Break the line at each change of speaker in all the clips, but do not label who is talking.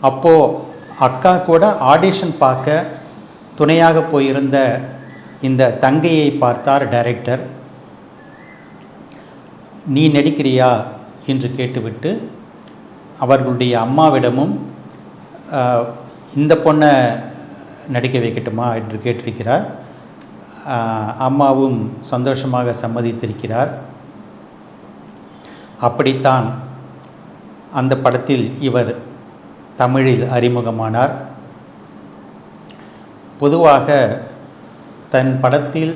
அப்போது அக்கா கூட ஆடிஷன் பார்க்க துணையாக போயிருந்த இந்த தங்கையை பார்த்தார் டைரக்டர் நீ நடிக்கிறியா? என்று கேட்டுவிட்டு அவர்களுடைய அம்மாவிடமும் இந்த பொண்ணை நடிக்க வைக்கட்டுமா? என்று கேட்டிருக்கிறார். அம்மாவும் சந்தோஷமாக சம்மதித்திருக்கிறார். அப்படித்தான். அந்த படத்தில் இவர் தமிழில் அறிமுகமானார். பொதுவாக தன் படத்தில்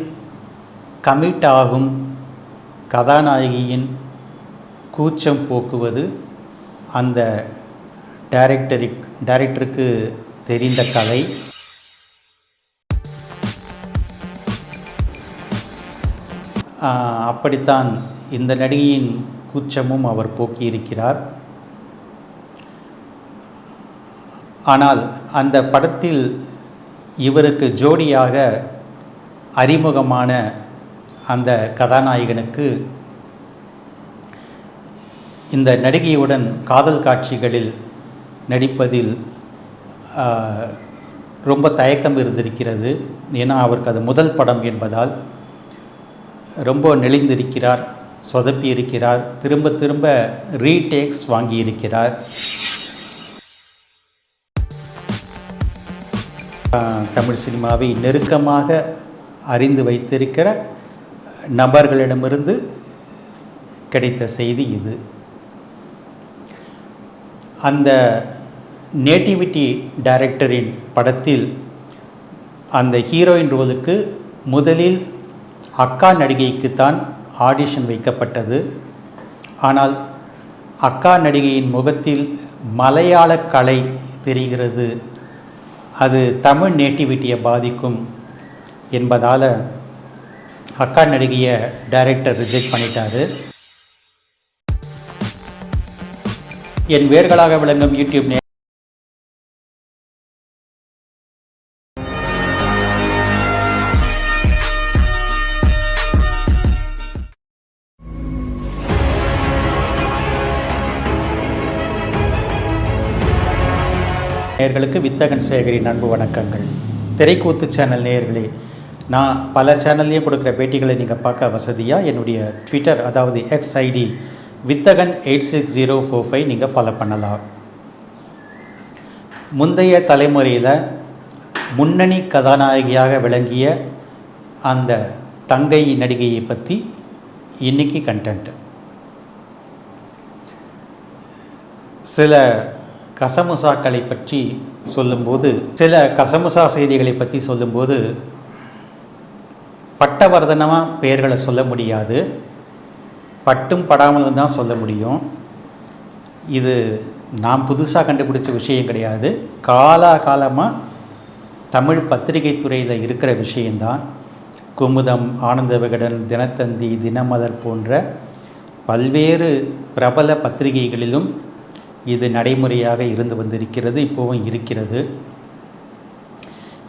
கமிட் ஆகும் கதாநாயகியின் கூச்சம் போக்குவது அந்த டைரக்டரிக் டைரக்டருக்கு தெரிந்த கலை அப்படித்தான் இந்த நடிகையின் கூச்சமும் அவர் போக்கியிருக்கிறார். ஆனால் அந்த படத்தில் இவருக்கு ஜோடியாக அறிமுகமான அந்த கதாநாயகனுக்கு இந்த நடிகையுடன் காதல் காட்சிகளில் நடிப்பதில் ரொம்ப தயக்கம் இருந்திருக்கிறது. ஏன்னா அவருக்கு அது முதல் படம் என்பதால் ரொம்ப நெளிந்திருக்கிறார் சொதப்பி இருக்கிறார் திரும்ப திரும்ப ரீடேக்ஸ் வாங்கியிருக்கிறார். தமிழ் சினிமாவை நெருக்கமாக அறிந்து வைத்திருக்கிற நபர்களிடமிருந்து கிடைத்த செய்தி இது. அந்த நேட்டிவிட்டி டைரக்டரின் படத்தில் அந்த ஹீரோயின் ரோலுக்கு முதலில் அக்கா நடிகைக்குத்தான் ஆடிஷன் வைக்கப்பட்டது. ஆனால் அக்கா நடிகையின் முகத்தில் மலையாள கலை தெரிகிறது. அது தமிழ் நேட்டிவிட்டியை பாதிக்கும் என்பதால் அக்கா நடிகையை டைரக்டர் ரிஜெக்ட் பண்ணிட்டாரு. என் வேர்களாக விளங்கும் யூடியூப் நேர்களுக்கு வித்தகன் சேகரின் அன்பு வணக்கங்கள். திரைக்கூத்து சேனல் நேயர்களே நான் பல சேனல்லையும் கொடுக்குற பேட்டிகளை நீங்கள் பார்க்க வசதியாக என்னுடைய ட்விட்டர் அதாவது X ID Vithagan eight six zero four five நீங்கள் ஃபாலோ பண்ணலாம். முந்தைய தலைமுறையில் முன்னணி கதாநாயகியாக விளங்கிய அந்த தங்கை நடிகையை பற்றி இன்னைக்கு கண்டென்ட் சில கசமுசாக்களை பற்றி சொல்லும்போது சில கசமுசா செய்திகளை பற்றி சொல்லும்போது பட்டவர்தனமாக பெயர்களை சொல்ல முடியாது. பட்டும் படாமலும் தான் சொல்ல முடியும். இது நாம் புதுசாக கண்டுபிடிச்ச விஷயம் கிடையாது. காலா காலமாக தமிழ் பத்திரிகை துறையில் இருக்கிற விஷயந்தான் குமுதம் ஆனந்த விகடன் தினத்தந்தி தினமலர் போன்ற பல்வேறு பிரபல பத்திரிகைகளிலும் இது நடைமுறையாக இருந்து வந்திருக்கிறது இப்போவும் இருக்கிறது.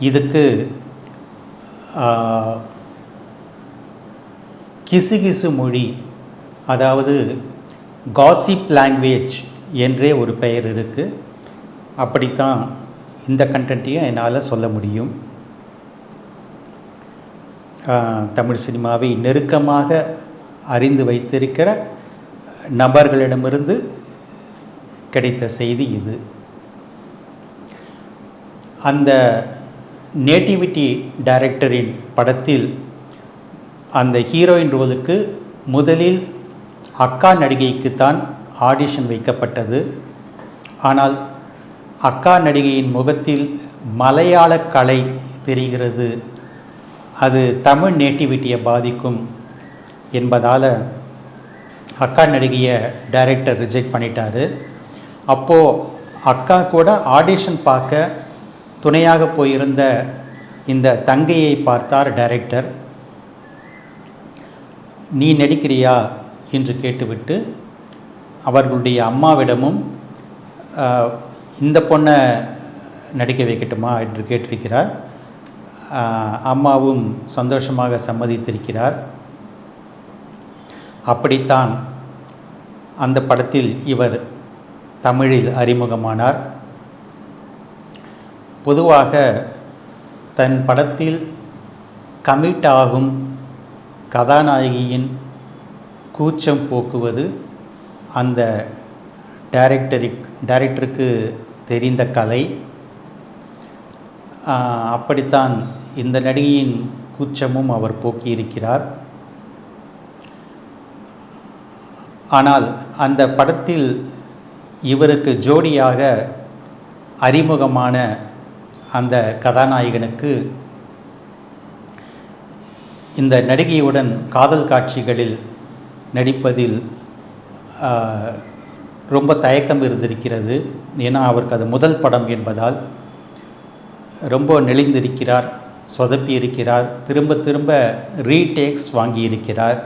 இதுக்கு கிசுகிசு மொழி அதாவது காசிப் லாங்குவேஜ் என்றே ஒரு பெயர் இருக்குது அப்படித்தான் இந்த கண்டென்ட்டையும் என்னால் சொல்ல முடியும். தமிழ் சினிமாவை நெருக்கமாக அறிந்து வைத்திருக்கிற நபர்களிடமிருந்து கிடைத்த செய்தி இது. அந்த நேட்டிவிட்டி டைரக்டரின் படத்தில் அந்த ஹீரோயின் ரோலுக்கு முதலில் அக்கா நடிகைக்குத்தான் ஆடிஷன் வைக்கப்பட்டது. ஆனால் அக்கா நடிகையின் முகத்தில் மலையாள கலை தெரிகிறது. அது தமிழ் நேட்டிவிட்டியை பாதிக்கும் என்பதால் அக்கா நடிகையை டைரக்டர் ரிஜெக்ட் பண்ணிட்டாரு. அப்போது அக்கா கூட ஆடிஷன் பார்க்க துணையாக போயிருந்த இந்த தங்கையை பார்த்தார் டைரக்டர் நீ நடிக்கிறியா? என்று கேட்டுவிட்டு அவர்களுடைய அம்மாவிடமும் இந்த பொண்ணை நடிக்க வைக்கட்டுமா? என்று கேட்டிருக்கிறார். அம்மாவும் சந்தோஷமாக சம்மதித்திருக்கிறார். அப்படித்தான். அந்த படத்தில் இவர் தமிழில் அறிமுகமானார். பொதுவாக தன் படத்தில் கமிட் ஆகும் கதாநாயகியின் கூச்சம் போக்குவது அந்த டைரக்டரிக் டைரக்டருக்கு தெரிந்த கலை. அப்படித்தான் இந்த நடிகையின் கூச்சமும் அவர் போக்கியிருக்கிறார். ஆனால் அந்த படத்தில் இவருக்கு ஜோடியாக அறிமுகமான அந்த கதாநாயகனுக்கு இந்த நடிகையுடன் காதல் காட்சிகளில் நடிப்பதில் ரொம்ப தயக்கம் இருந்திருக்கிறது. ஏன்னா அவருக்கு அது முதல் படம் என்பதால் ரொம்ப நெளிந்திருக்கிறார் சொதப்பி இருக்கிறார் திரும்ப திரும்ப ரீடேக்ஸ் வாங்கியிருக்கிறார்.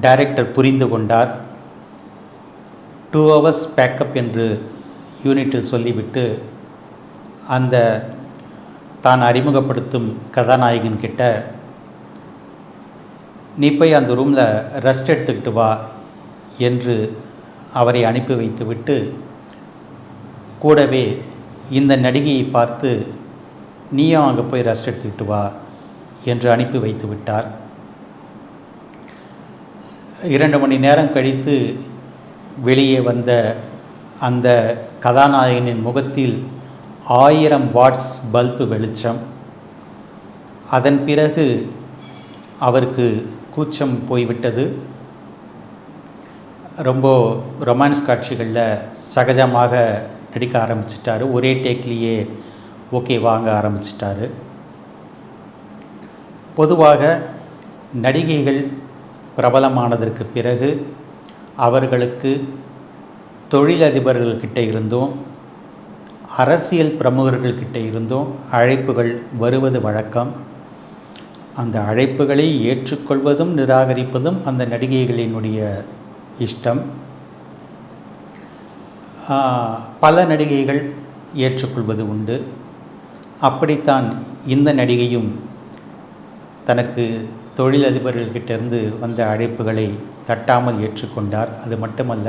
டைரக்டர் புரிந்து கொண்டார். டூ ஹவர்ஸ் பேக்கப் என்று யூனிட்டில் சொல்லிவிட்டு அந்த தான் அறிமுகப்படுத்தும் கதாநாயகன் கிட்ட நீ போய் அந்த ரூமில் ரெஸ்ட் எடுத்துக்கிட்டு வா என்று அவரை அனுப்பி வைத்துவிட்டு கூடவே இந்த நடிகையை பார்த்து நீயும் அங்கே போய் ரெஸ்ட் எடுத்துக்கிட்டு வா என்று அனுப்பி வைத்து விட்டார். இரண்டு மணி நேரம் கழித்து வெளியே வந்த அந்த கதாநாயகனின் முகத்தில் ஆயிரம் வாட்ஸ் பல்பு வெளிச்சம். அதன் பிறகு அவருக்கு கூச்சம் போய்விட்டது. ரொம்ப ரொமான்ஸ் காட்சிகளில் சகஜமாக நடிக்க ஆரம்பிச்சிட்டாரு. ஒரே டேக்லேயே ஓகே வாங்க ஆரம்பிச்சிட்டாரு. பொதுவாக நடிகைகள் பிரபலமானதற்கு பிறகு அவர்களுக்கு தொழிலதிபர்கள்கிட்ட இருந்தும் அரசியல் பிரமுகர்கள்கிட்ட இருந்தும் அழைப்புகள் வருவது வழக்கம். அந்த அழைப்புகளை ஏற்றுக்கொள்வதும் நிராகரிப்பதும் அந்த நடிகைகளினுடைய இஷ்டம். பல நடிகைகள் ஏற்றுக்கொள்வது உண்டு. அப்படித்தான் இந்த நடிகையும் தனக்கு தொழிலதிபர்கள்கிட்டேருந்து வந்த அழைப்புகளை தட்டாமல் ஏற்றுக்கொண்டார். அது மட்டுமல்ல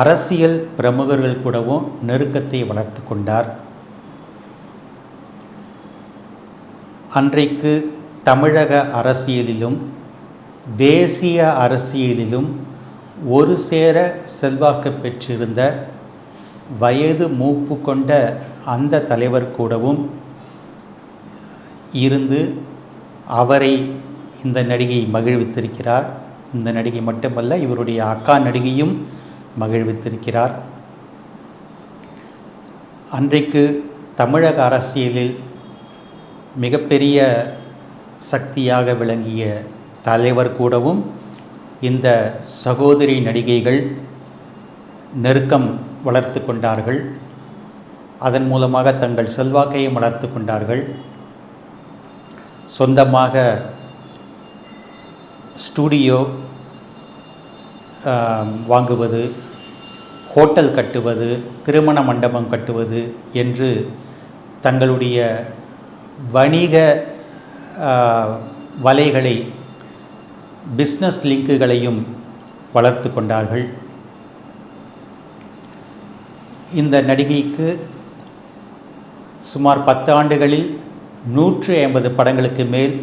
அரசியல் பிரமுகர்கள் கூடவும் நெருக்கத்தை வளர்த்து கொண்டார். அன்றைக்கு தமிழக அரசியலிலும் தேசிய அரசியலிலும் ஒரு சேர செல்வாக்கு பெற்றிருந்த வயது மூப்பு கொண்ட அந்த தலைவர் கூடவும் இருந்து அவரை இந்த நடிகை மகிழ்வித்திருக்கிறார். இந்த நடிகை மட்டுமல்ல இவருடைய அக்கா நடிகையும் மகிழ்வித்திருக்கிறார். அன்றைக்கு தமிழக அரசியலில் மிகப்பெரிய சக்தியாக விளங்கிய தலைவர் கூடவும் இந்த சகோதரி நடிகைகள் நெருக்கம் வளர்த்து கொண்டார்கள். அதன் மூலமாக தங்கள் செல்வாக்கையும் வளர்த்து கொண்டார்கள். சொந்தமாக ஸ்டூடியோ வாங்குவது ஹோட்டல் கட்டுவது திருமண மண்டபம் கட்டுவது என்று தங்களுடைய வணிக வலைகளை பிஸ்னஸ் லிங்குகளையும் வளர்த்து கொண்டார்கள். இந்த நடிகைக்கு சுமார் பத்து ஆண்டுகளில் நூற்று ஐம்பது படங்களுக்கு மேல்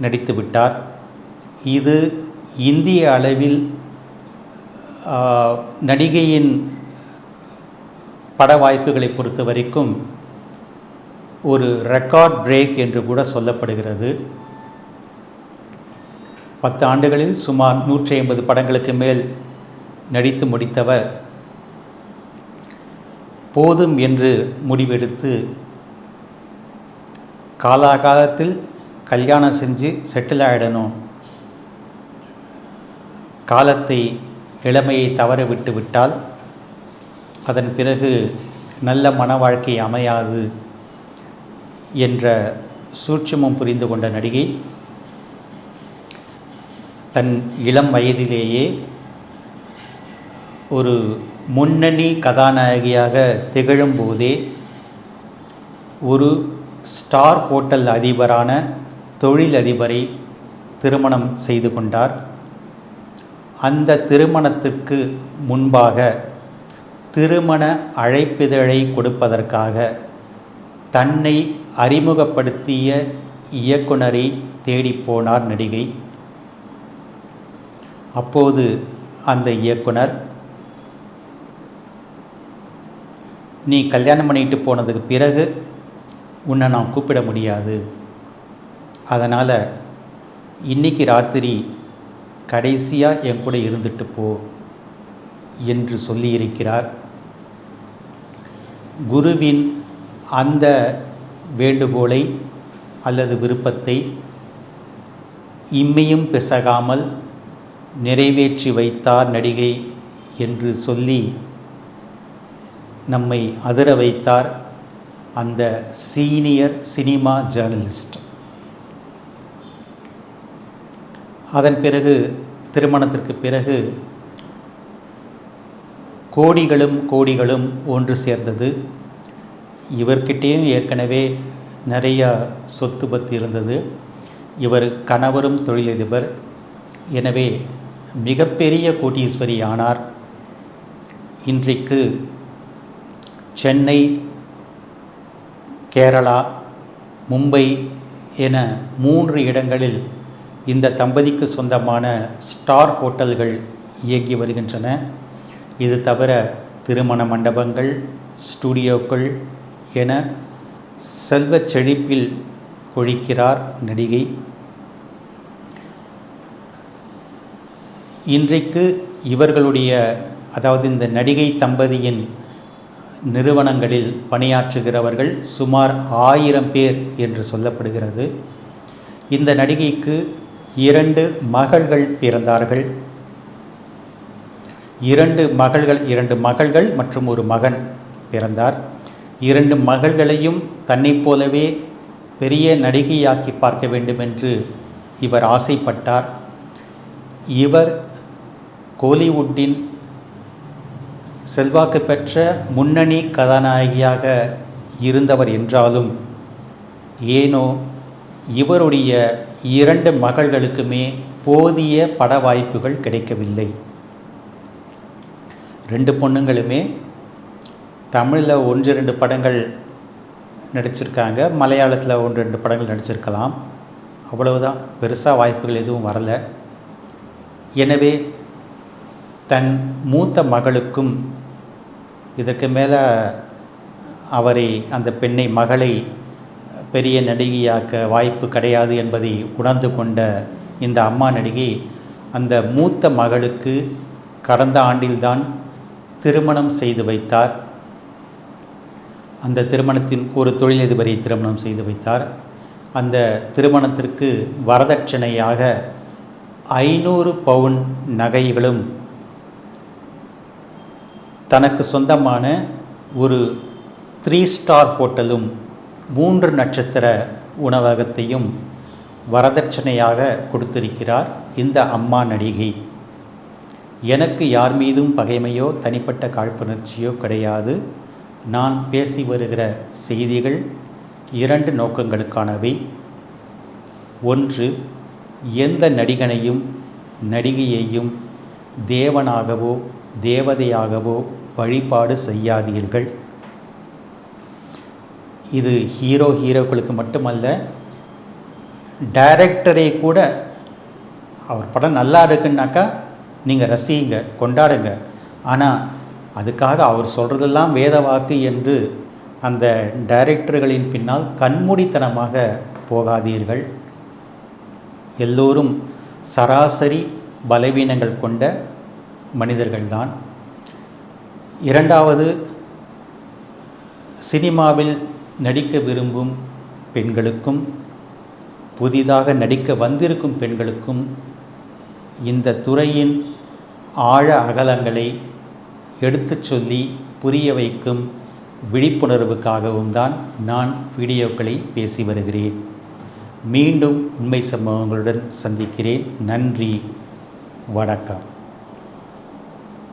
நடித்து விட்டார் இது இந்திய அளவில் நடிகையின் பட வாய்ப்புகளை பொறுத்த வரைக்கும் ஒரு ரெக்கார்ட் பிரேக் என்று கூட சொல்லப்படுகிறது. பத்து ஆண்டுகளில் சுமார் நூற்றி ஐம்பது படங்களுக்கு மேல் நடித்து முடித்தவர் போதும் என்று முடிவெடுத்து காலாகாலத்தில் கல்யாணம் செஞ்சு செட்டில் ஆகிடணும் காலத்தை இளமையை தவற விட்டு விட்டால் அதன் பிறகு நல்ல மன வாழ்க்கை அமையாது என்ற சூட்சமும் புரிந்து கொண்ட நடிகை தன் இளம் வயதிலேயே ஒரு முன்னணி கதாநாயகியாக திகழும்போதே ஒரு ஸ்டார் ஹோட்டல் அதிபரான தொழில் அதிபரை திருமணம் செய்து கொண்டார். அந்த திருமணத்திற்கு முன்பாக திருமண அழைப்பிதழை கொடுப்பதற்காக தன்னை அறிமுகப்படுத்திய இயக்குனரை தேடிப் போனார் நடிகை. அப்போது அந்த இயக்குனர் நீ கல்யாணம் பண்ணிட்டு போனதுக்கு பிறகு உன்னை நான் கூப்பிட முடியாது. அதனால் இன்னைக்கு ராத்திரி கடைசியாக என் கூட இருந்துட்டு போ என்று சொல்லியிருக்கிறார் குருவின் அந்த வேண்டுகோளை அல்லது விருப்பத்தை இம்மையும் பிசகாமல் நிறைவேற்றி வைத்தார் நடிகை என்று சொல்லி நம்மை அதிர வைத்தார். அந்த சீனியர் சினிமா ஜேர்னலிஸ்ட். அதன் பிறகு திருமணத்திற்கு பிறகு கோடிகளும் கோடிகளும் ஒன்று சேர்ந்தது. இவர்கிட்டேயும் ஏற்கனவே நிறையா சொத்து பத்து இருந்தது. இவர் கணவரும் தொழிலதிபர். எனவே மிகப்பெரிய கோட்டீஸ்வரி ஆனார். இன்றைக்கு சென்னை கேரளா மும்பை என மூன்று இடங்களில் இந்த தம்பதிக்கு சொந்தமான ஸ்டார் ஹோட்டல்கள் இயங்கி வருகின்றன. இது தவிர திருமண மண்டபங்கள் ஸ்டுடியோக்கள் என செல்வ செழிப்பில் கொழிக்கிறார் நடிகை. இன்றைக்கு இவர்களுடைய அதாவது இந்த நடிகை தம்பதியின் நிறுவனங்களில் பணியாற்றுகிறவர்கள் சுமார் ஆயிரம் பேர் என்று சொல்லப்படுகிறது. இந்த நடிகைக்கு இரண்டு மகள்கள் பிறந்தார்கள். இரண்டு மகள்கள் இரண்டு மகள்கள் மற்றும் ஒரு மகன் பிறந்தார். இரண்டு மகள்களையும் தன்னைப் போலவே பெரிய நடிகையாக்கி பார்க்க வேண்டும் என்று இவர் ஆசைப்பட்டார். இவர் கோலிவுட்டின் செல்வாக்கு பெற்ற முன்னணி கதாநாயகியாக இருந்தவர் என்றாலும் ஏனோ இவருடைய இரண்டு மகள்களுக்குமே போதிய பட வாய்ப்புகள் கிடைக்கவில்லை. ரெண்டு பொண்ணுங்களுமே தமிழில் ஒன்று ரெண்டு படங்கள் நடிச்சிருக்காங்க. மலையாளத்தில் ஒன்று ரெண்டு படங்கள் நடிச்சிருக்கலாம். அவ்வளவுதான். பெருசாக வாய்ப்புகள் எதுவும் வரல. எனவே தன் மூத்த மகளுக்கும் இதற்கு மேலே அவரை அந்த பெண்ணை மகளை பெரிய நடிகையாக்க வாய்ப்பு கிடையாது என்பதை உணர்ந்து கொண்ட இந்த அம்மா நடிகை அந்த மூத்த மகளுக்கு கடந்த ஆண்டில்தான் திருமணம் செய்து வைத்தார். அந்த திருமணத்தின் ஒரு தொழிலதிபரை திருமணம் செய்து வைத்தார். அந்த திருமணத்திற்கு வரதட்சணையாக ஐநூறு பவுன் நகைகளும் தனக்கு சொந்தமான ஒரு த்ரீ ஸ்டார் ஹோட்டலும் மூன்று நட்சத்திர உணவகத்தையும் வரதட்சணையாக கொடுத்திருக்கிறார் இந்த அம்மா நடிகை. எனக்கு யார் மீதும் பகைமையோ தனிப்பட்ட காழ்ப்புணர்ச்சியோ கிடையாது. நான் பேசி வருகிற செய்திகள் இரண்டு நோக்கங்களுக்கானவை. ஒன்று எந்த நடிகனையும் நடிகையையும் தேவனாகவோ தேவதையாகவோ வழிபாடு செய்யாதீர்கள். இது ஹீரோ ஹீரோக்களுக்கு மட்டுமல்ல டைரக்டரே கூட அவர் படம் நல்லா இருக்குன்னாக்கா நீங்கள் ரசியுங்க கொண்டாடுங்க. ஆனால் அதுக்காக அவர் சொல்கிறதெல்லாம் வேத வாக்கு என்று அந்த டைரக்டர்களின் பின்னால் கண்மூடித்தனமாக போகாதீர்கள். எல்லோரும் சராசரி பலவீனங்கள் கொண்ட மனிதர்கள்தான். இரண்டாவது சினிமாவில் நடிக்க விரும்பும் பெண்களுக்கும் புதிதாக நடிக்க வந்திருக்கும் பெண்களுக்கும் இந்த துறையின் ஆழ அகலங்களை எடுத்துச் சொல்லி புரிய வைக்கும் விழிப்புணர்வுக்காகவும் தான் நான் வீடியோக்களை பேசி வருகிறேன். மீண்டும் உண்மை சம்பவங்களுடன் சந்திக்கிறேன். நன்றி. வணக்கம்.